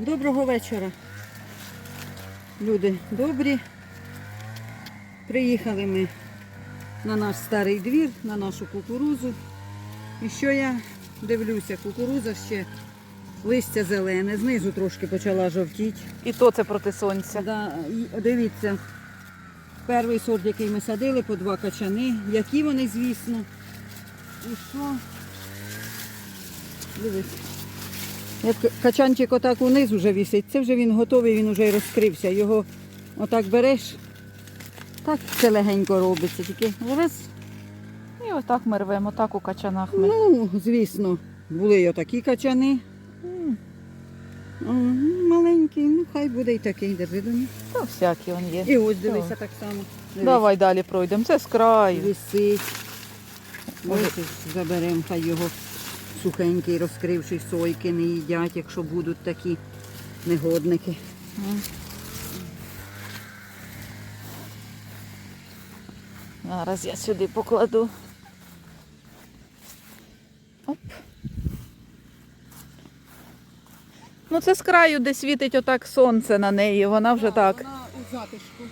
Доброго вечора. Люди добрі. Приїхали ми на наш старий двір, на нашу кукурузу. І що я дивлюся, кукуруза ще листя зелене, знизу трошки почала жовтіти. І то це проти сонця. Да, і дивіться, перший сорт, який ми садили, по два качани. Які вони, звісно. І що? Дивись. Як качанчик отак униз вже висить, це вже він готовий, він вже розкрився. Його отак береш, так це легенько робиться, тільки раз, І отак ми рвемо, так у качанах ми. ну, звісно, були й отакі качани. О, маленький, ну хай буде і такий, держи до. Та всякі він є. І ось дивися так само. Дивись. Давай далі пройдемо. Це з краю. Висить. Може, заберемо, хай його сухенький, розкривший сойки не їдять, якщо будуть такі негодники. Зараз я сюди покладу. Оп. Ну це з краю, де світить отак сонце на неї, вона вже так. Вона у затишку.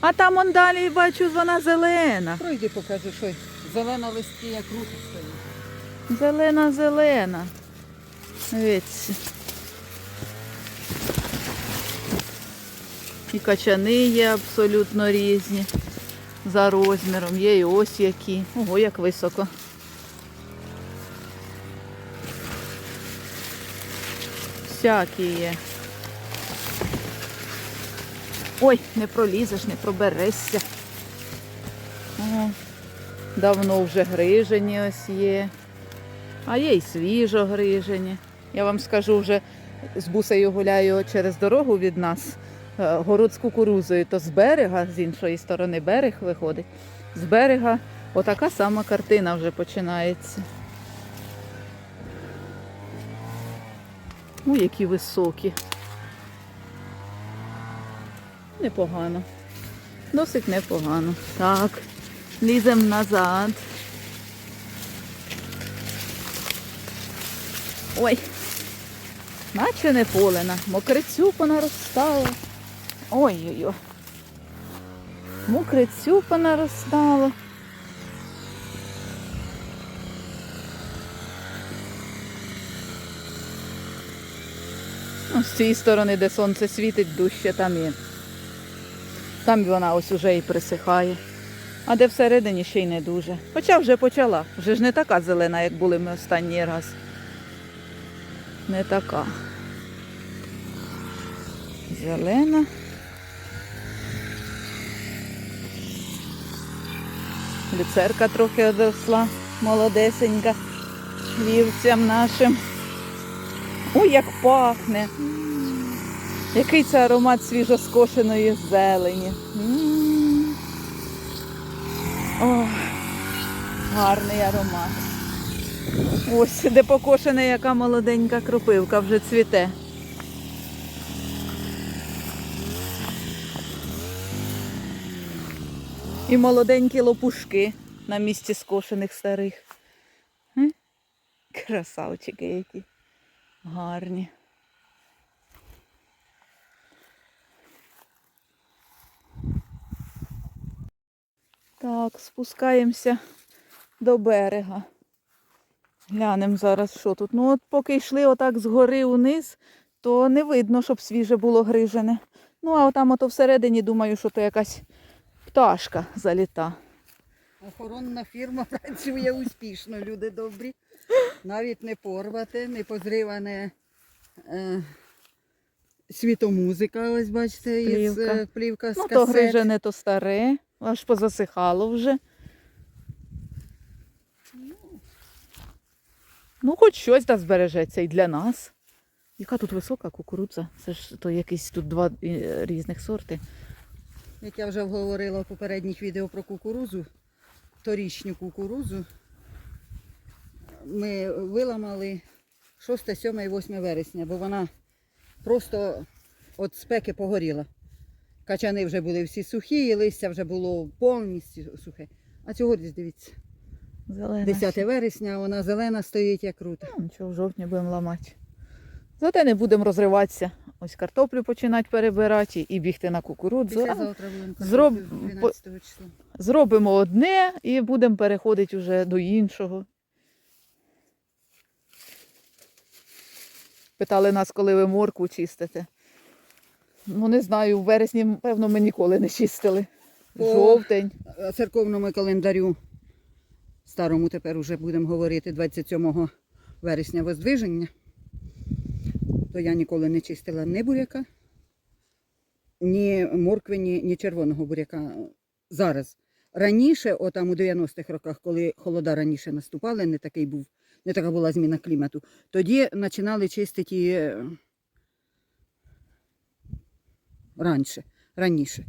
А там он далі бачу, вона зелена. Пройди, покажи, що зелена листія круто стоїть. Зелена, зелена. Дивіться. І качани є абсолютно різні за розміром. Є і ось які. Ого, як високо. Всякі є. Ой, не пролізеш, не проберешся. Давно вже грижені ось є. А є й свіжо грижені. Я вам скажу, вже з бусею гуляю через дорогу від нас, е, город з кукурузою, то з берега, з іншої сторони берег виходить. З берега отака сама картина вже починається. Ой, які високі. Непогано. Досить непогано. Так, ліземо назад. Ой, наче не полена, мокрицю понаростало. Ой-ой-ой. Мокрицю понаростало. Ну, з цієї сторони, де сонце світить, дужче там і. Там вона ось уже і присихає. А де всередині ще й не дуже. Хоча вже почала. Вже ж не така зелена, як були ми останній раз. Не така. Зелена. Люцерка трохи одросла, молодесенька, вівцям нашим. Ой, як пахне! Який це аромат свіжоскошеної зелені. Ох, гарний аромат. Ось де покошена яка молоденька кропивка вже цвіте. І молоденькі лопушки на місці скошених старих. Красавчики які. Гарні. Так, спускаємося до берега. Глянемо зараз, що тут. Ну, от поки йшли отак згори униз, то не видно, щоб свіже було грижене. Ну, а отам ото всередині думаю, що то якась пташка заліта. Охоронна фірма працює успішно, люди добрі. Навіть не порвате, не позриване е, світомузика, ось бачите, із Плівка. е, плівка з Ну, то касет. грижене, то старе, аж позасихало вже. Ну, хоч щось да збережеться і для нас. Яка тут висока кукурудза? Це ж то якісь тут два е, різних сорти. Як я вже говорила в попередніх відео про кукурузу, торічню кукурузу, ми виламали 6, 7 і 8 вересня, бо вона просто від спеки погоріла. Качани вже були всі сухі, і листя вже було повністю сухе. А цьогоріч, дивіться, Зелена. 10 ще. вересня, вона зелена стоїть як круто. Ну, нічого, в жовтні будемо ламати. Зате не будемо розриватися. Ось картоплю починати перебирати і бігти на кукурудзу. А Післязавтра будемо Зроб- 12 числа. Зробимо одне і будемо переходити вже до іншого. Питали нас, коли ви моркву чистите. Ну, не знаю, в вересні, певно, ми ніколи не чистили. По- Жовтень. Церковному календарю, старому тепер уже будемо говорити, 27 вересня Воздвиження, то я ніколи не чистила ні буряка, ні моркви, ні, ні червоного буряка. Зараз. Раніше, отам у 90-х роках, коли холода раніше наступали, не такий був, не така була зміна клімату, тоді починали чистити е, раніше, раніше.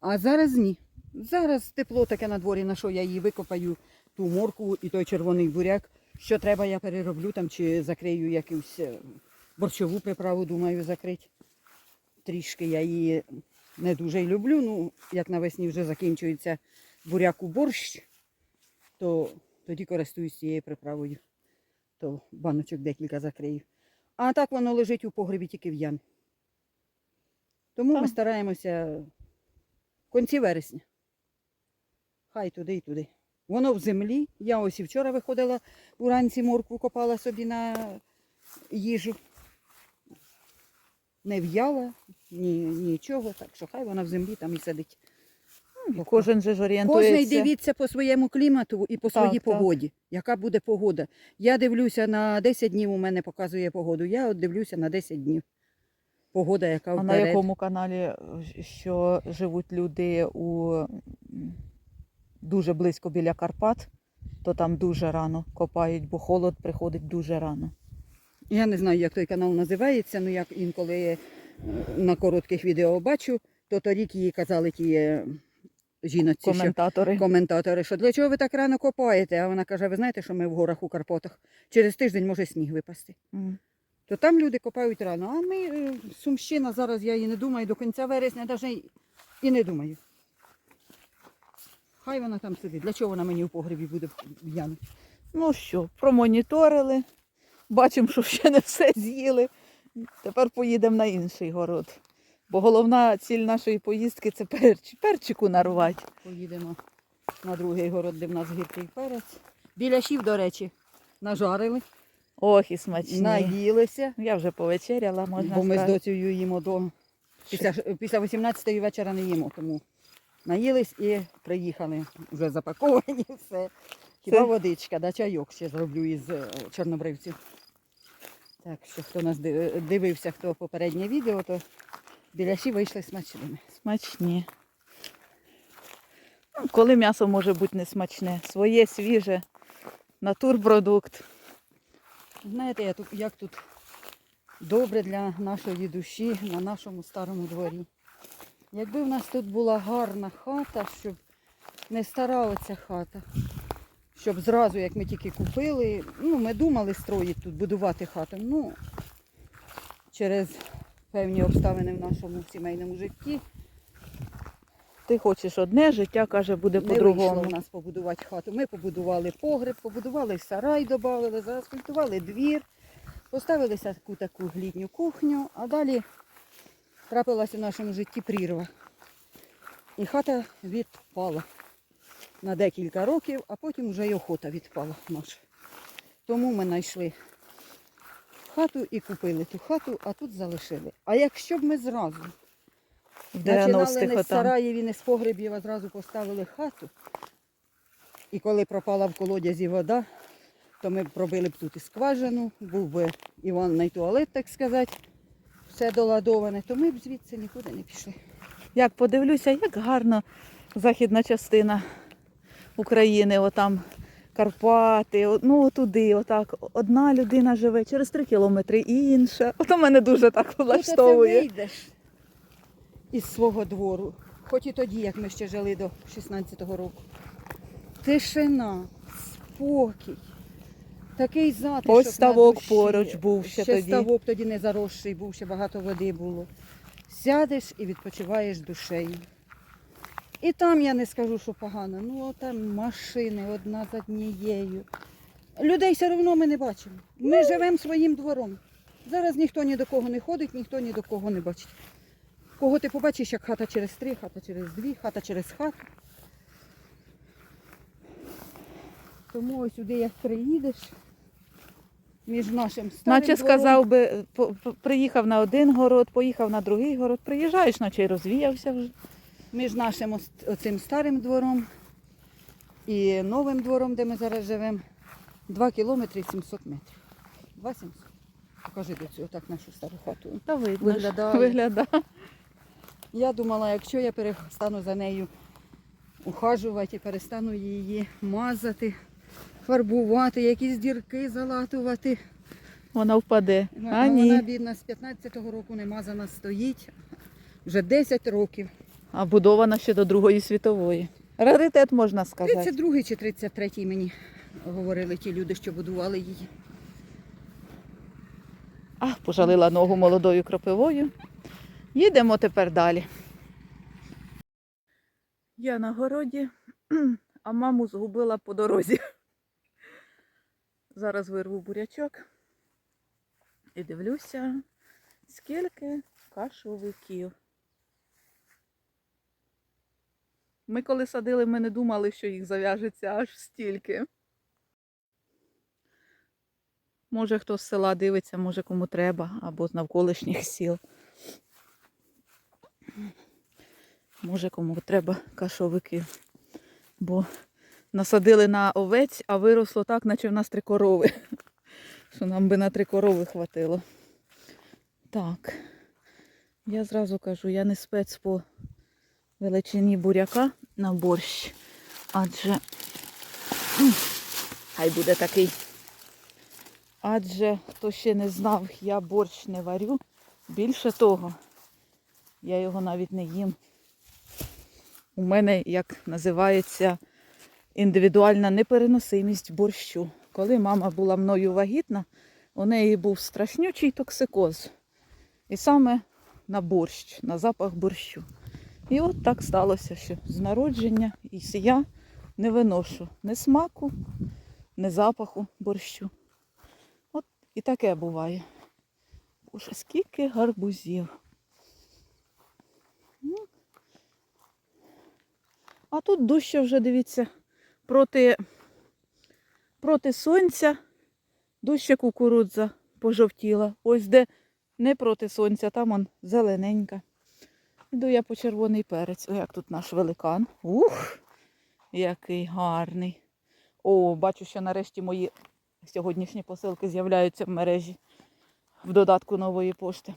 А зараз ні. Зараз тепло таке на дворі, на що я її викопаю, ту морку і той червоний буряк. Що треба, я перероблю там чи закрию якусь е, борщову приправу, думаю, закрити. Трішки я її не дуже й люблю. Ну, як навесні вже закінчується буряк у борщ, то тоді користуюсь цією приправою. То баночок декілька закрию. А так воно лежить у погребі тільки в ямі. Тому ми стараємося в кінці вересня. Хай туди і туди. Воно в землі. Я ось і вчора виходила уранці моркву копала собі на їжу. Не в'яла, ні, нічого, так що хай вона в землі там і сидить. І кожен же ж орієнтується. Кожний дивіться по своєму клімату і по Так, своїй так. погоді. Яка буде погода? Я дивлюся на 10 днів, у мене показує погоду. Я от дивлюся на 10 днів. Погода, яка А на якому каналі, що живуть люди у дуже близько біля Карпат, то там дуже рано копають, бо холод приходить дуже рано. Я не знаю, як той канал називається, але як інколи е, на коротких відео бачу, то торік їй казали ті е, жіночці, що Коментатори. коментатори, що для чого ви так рано копаєте? А вона каже, ви знаєте, що ми в горах у Карпатах. Через тиждень може сніг випасти. М. То там люди копають рано. А ми, е, Сумщина, зараз я і не думаю, до кінця вересня навіть і не думаю. Хай вона там сидить. Для чого вона мені в погребі буде в'янути? Ну що, промоніторили, бачимо, що ще не все з'їли. Тепер поїдемо на інший город. Бо головна ціль нашої поїздки це перч, перчику нарвати. Поїдемо на другий город, де в нас гіркий перець. Біляшів, до речі, нажарили, Ох, і смачні. наїлися, Я вже повечеряла, можна бо ми з доцею їмо до після, після 18-ї вечора не їмо, тому наїлись і приїхали вже запаковані все. Хіба Це- водичка, да, чайок ще зроблю із е, чорнобривців. Так що хто нас дивився, хто попереднє відео, то біляші вийшли смачними. Смачні. Ну, Коли м'ясо може бути не смачне, своє свіже, натурпродукт. Знаєте, я тут, як тут добре для нашої душі на нашому старому дворі. Якби в нас тут була гарна хата, щоб не стара оця хата, щоб зразу, як ми тільки купили, ну, ми думали строїти тут, будувати хату. Ну, через певні обставини в нашому сімейному житті Ти хочеш одне, життя каже, буде по-другому. в нас побудувати хату. Ми побудували погреб, побудували сарай, додали, заасфальтували двір, поставили таку таку літню кухню, а далі трапилася в нашому житті прірва. І хата відпала на декілька років, а потім вже й охота відпала наша. Тому ми знайшли хату і купили ту хату, а тут залишили. А якщо б ми зразу Починали не з отам. сараїв і не з погребів, а зразу поставили хату. І коли пропала в колодязі вода, то ми б пробили б тут і скважину, був би і ванний туалет, так сказати, все доладоване, то ми б звідси нікуди не пішли. Як подивлюся, як гарно західна частина України, отам Карпати, ну туди, отак. Одна людина живе через три кілометри, інша. Ото мене дуже так оце влаштовує. вийдеш із свого двору, хоч і тоді, як ми ще жили до 16-го року. Тишина, спокій. Такий затишок Ось на ставок душі. поруч був ще тоді. ставок тоді не заросший був, ще багато води було. Сядеш і відпочиваєш душею. І там я не скажу, що погано. Ну там машини одна за однією. Людей все одно ми не бачимо. Ми живемо своїм двором. Зараз ніхто ні до кого не ходить, ніхто ні до кого не бачить. Кого ти побачиш, як хата через три, хата через дві, хата через хату. Тому ось сюди як приїдеш між нашим старим Наче двором, сказав би, по- по- приїхав на один город, поїхав на другий город, приїжджаєш, наче й розвіявся вже. між нашим ос- оцим старим двором і новим двором, де ми зараз живемо, 2 кілометри 700 метрів. 2 700. Покажи до цього так нашу стару хату. Та видно. ж, Виглядає. Виглядає. Я думала, якщо я перестану за нею ухажувати, перестану її мазати, фарбувати, якісь дірки залатувати. Вона впаде. А Вона ні. бідна з 15-го року не мазана стоїть. Вже 10 років. А будована ще до Другої світової. Раритет можна сказати. 32 чи 33 мені говорили ті люди, що будували її. А, пожалила ногу молодою кропивою. Їдемо тепер далі. Я на городі, а маму згубила по дорозі. Зараз вирву бурячок і дивлюся, скільки кашовиків. Ми коли садили, ми не думали, що їх зав'яжеться аж стільки. Може, хто з села дивиться, може кому треба, або з навколишніх сіл. Може, кому треба кашовиків. Бо насадили на овець, а виросло так, наче в нас три корови. Що нам би на три корови хватило. Так. Я зразу кажу, я не спец по величині буряка на борщ. Адже хай буде такий Адже хто ще не знав, я борщ не варю. Більше того, я його навіть не їм. У мене, як називається, індивідуальна непереносимість борщу. Коли мама була мною вагітна, у неї був страшнючий токсикоз. І саме на борщ, на запах борщу. І от так сталося, що з народження і я не виношу ні смаку, ні запаху борщу. От І таке буває. Боже, скільки гарбузів. Ну. А тут дужче вже, дивіться, проти, проти сонця дужче кукурудза пожовтіла. Ось де не проти сонця, там он зелененька. Йду я по червоний перець. О, як тут наш великан. Ух, який гарний. О, бачу, що нарешті мої сьогоднішні посилки з'являються в мережі в додатку нової пошти.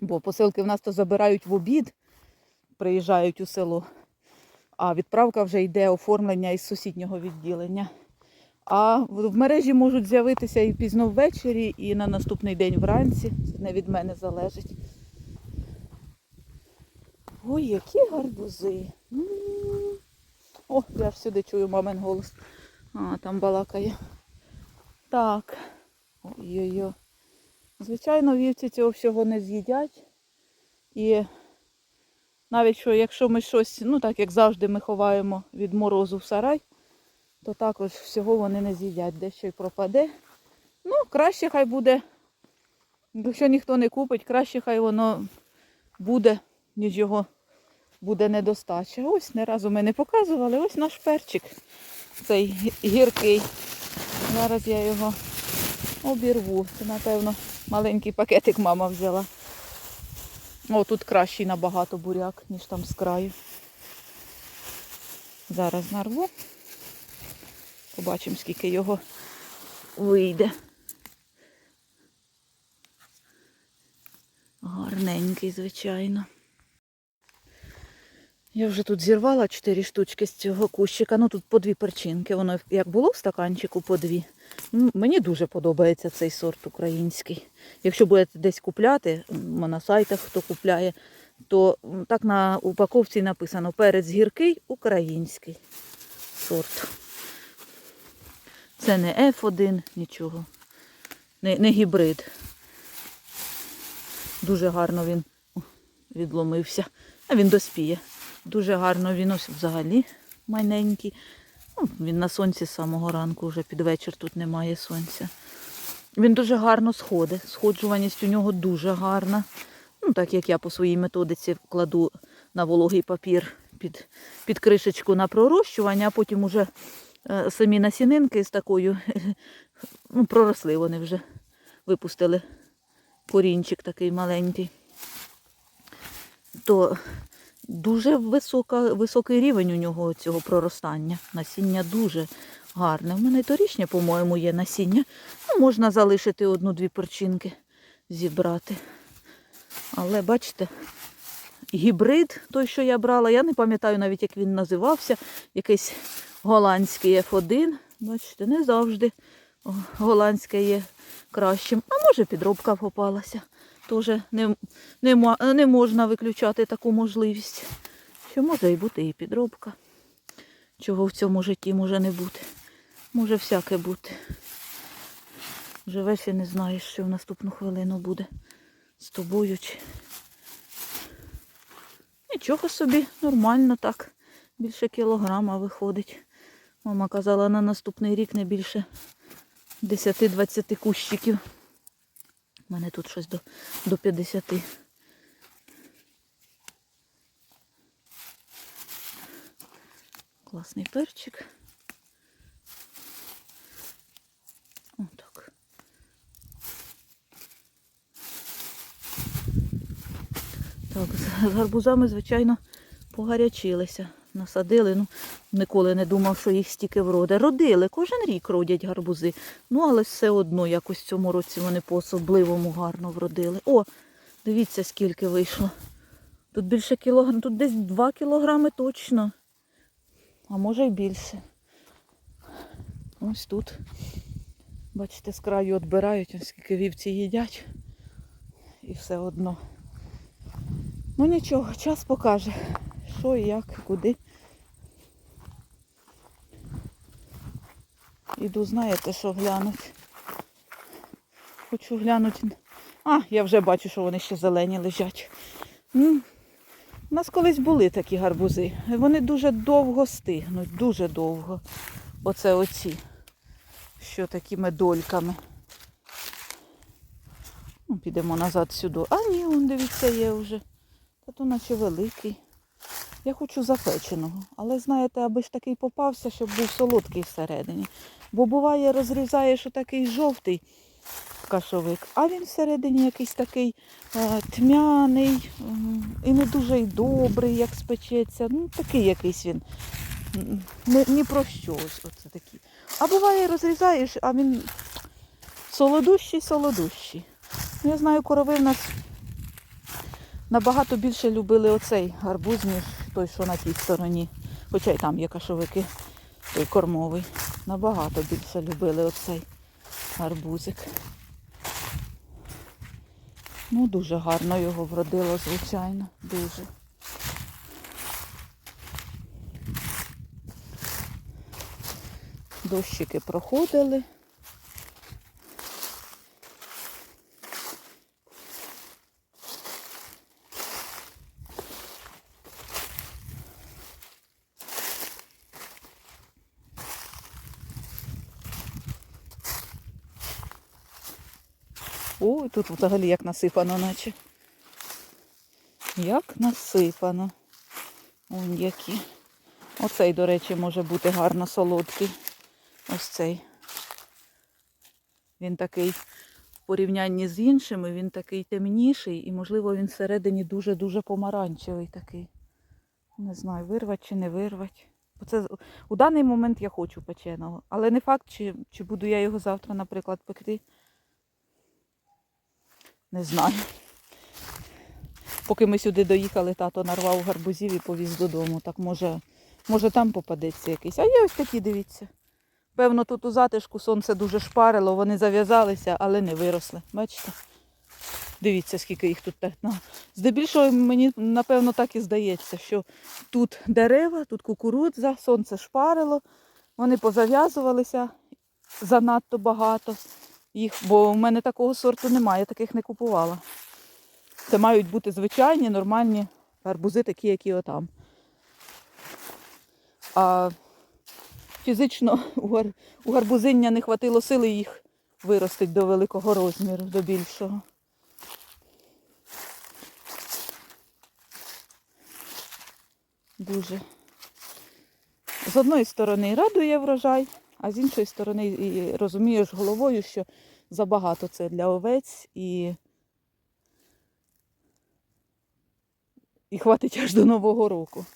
Бо посилки в нас то забирають в обід, приїжджають у село, а відправка вже йде оформлення із сусіднього відділення. А в мережі можуть з'явитися і пізно ввечері, і на наступний день вранці. Це не від мене залежить. Ой, які гарбузи. О, я ж сюди чую мамин голос. А, там балакає. Так. Ой-ой-ой. Звичайно, вівці цього всього не з'їдять. І навіть що, якщо ми щось, ну так як завжди, ми ховаємо від морозу в сарай, то також всього вони не з'їдять, дещо й пропаде. Ну, краще хай буде, якщо ніхто не купить, краще хай воно буде, ніж його буде недостача. Ось не разу ми не показували, ось наш перчик. Цей гіркий. Зараз я його обірву. Це, напевно, маленький пакетик мама взяла. О, тут кращий набагато буряк, ніж там з краю. Зараз нарву. Побачимо, скільки його вийде. Гарненький, звичайно. Я вже тут зірвала чотири штучки з цього кущика. Ну тут по дві перчинки. Воно як було в стаканчику, по дві. Ну, Мені дуже подобається цей сорт український. Якщо будете десь купляти, на сайтах хто купляє, то так на упаковці написано перець гіркий український сорт. Це не F1, нічого. Не, не гібрид. Дуже гарно він відломився. А він доспіє. Дуже гарно він ось взагалі майненький. Ну, він на сонці з самого ранку, вже під вечір тут немає сонця. Він дуже гарно сходить. Сходжуваність у нього дуже гарна. Ну, так як я по своїй методиці кладу на вологий папір під, під кришечку на пророщування, а потім уже е, самі насінинки з такою, ну, проросли вони вже, випустили корінчик такий маленький. То дуже висока, високий рівень у нього цього проростання. Насіння дуже гарне. У мене й торічня, по-моєму, є насіння. Ну, можна залишити одну-дві перчинки, зібрати. Але бачите, гібрид, той, що я брала, я не пам'ятаю навіть, як він називався. Якийсь голландський F1. Бачите, не завжди голландське є кращим. А може підробка попалася. Теж не, не, не можна виключати таку можливість. Що може і бути і підробка. Чого в цьому житті може не бути. Може всяке бути. Живеш і не знаєш, що в наступну хвилину буде з тобою. Чи... Нічого собі, нормально так. Більше кілограма виходить. Мама казала, на наступний рік не більше 10-20 кущиків. У мене тут щось до, до 50. Класний перчик. Отак. Так, з гарбузами, звичайно, погарячилися. Насадили. Ну, ніколи не думав, що їх стільки вроде. Родили, кожен рік родять гарбузи. Ну, але все одно якось в цьому році вони по-особливому гарно вродили. О, дивіться, скільки вийшло. Тут більше кілограм, тут десь 2 кілограми точно. А може й більше. Ось тут. Бачите, з краю відбирають, скільки вівці їдять. І все одно. Ну нічого, час покаже, що і як, куди. Іду, знаєте, що глянуть. Хочу глянути. А, я вже бачу, що вони ще зелені лежать. У нас колись були такі гарбузи. Вони дуже довго стигнуть, дуже довго. Оце оці, що такими дольками. Ну, підемо назад сюди. А ні, он, дивіться, є вже. Та то наче великий. Я хочу запеченого. Але знаєте, аби ж такий попався, щоб був солодкий всередині. Бо буває, розрізаєш отакий жовтий кашовик, а він всередині якийсь такий е, тьмяний і не дуже й добрий, як спечеться. Ну, такий якийсь він. Не, ні про ось оце такий. А буває, розрізаєш, а він солодущий, солодущий. Ну, я знаю, корови в нас набагато більше любили оцей гарбуз, ніж той, що на тій стороні. Хоча й там є кашовики, той кормовий. Набагато більше любили оцей гарбузик. Ну, дуже гарно його вродило, звичайно, дуже. Дощики проходили. Ой, тут взагалі як насипано, наче. Як насипано. Ось які. Оцей, до речі, може бути гарно солодкий. Ось цей. Він такий в порівнянні з іншими, він такий темніший і, можливо, він всередині дуже-дуже помаранчевий такий. Не знаю, вирвать чи не вирвать. Оце, у даний момент я хочу печеного. Але не факт, чи, чи буду я його завтра, наприклад, пекти. Не знаю. Поки ми сюди доїхали, тато нарвав гарбузів і повіз додому. Так може, може там попадеться якийсь. А є ось такі, дивіться. Певно, тут у затишку сонце дуже шпарило, вони зав'язалися, але не виросли. Бачите? Дивіться, скільки їх тут. ну, Здебільшого мені, напевно, так і здається, що тут дерева, тут кукурудза, сонце шпарило, вони позав'язувалися занадто багато їх, бо в мене такого сорту немає, я таких не купувала. Це мають бути звичайні, нормальні гарбузи, такі, які отам. А фізично у, гар... у гарбузиння не хватило сили їх виростить до великого розміру, до більшого. Дуже. З одної сторони радує врожай, а з іншої сторони і розумієш головою, що забагато це для овець і, і хватить аж до Нового року.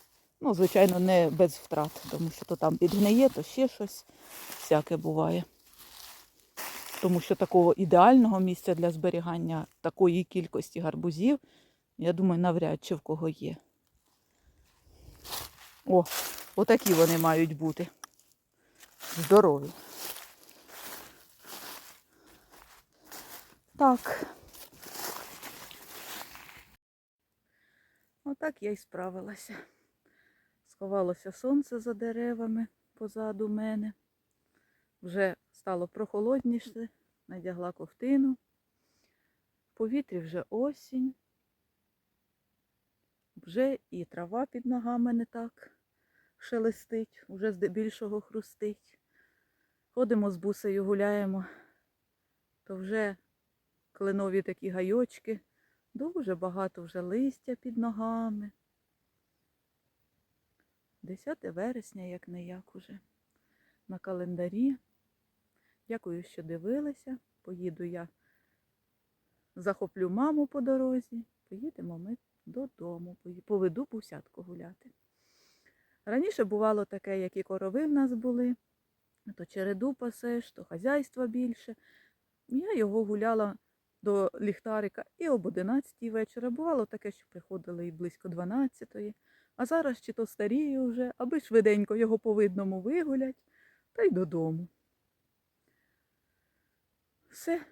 Ну, звичайно, не без втрат, тому що то там підгниє, то ще щось всяке буває. Тому що такого ідеального місця для зберігання такої кількості гарбузів, я думаю, навряд чи в кого є. О, отакі вони мають бути. Здорові. Так. Отак я й справилася. Сховалося сонце за деревами позаду мене. Вже стало прохолодніше, надягла ковтину. В повітрі вже осінь. Вже і трава під ногами не так шелестить, уже здебільшого хрустить. Ходимо з бусею, гуляємо, то вже кленові такі гайочки, дуже багато вже листя під ногами. 10 вересня, як не як уже, на календарі. Дякую, що дивилися. Поїду я, захоплю маму по дорозі, поїдемо ми додому, поведу пусятку гуляти. Раніше бувало таке, які корови в нас були, то череду пасеш, то хазяйства більше. Я його гуляла до ліхтарика і об 11 вечора. Бувало таке, що приходили і близько 12-ї. А зараз чи то старію вже, аби швиденько його по видному вигулять, та й додому. Все.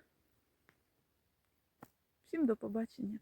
Всім до побачення.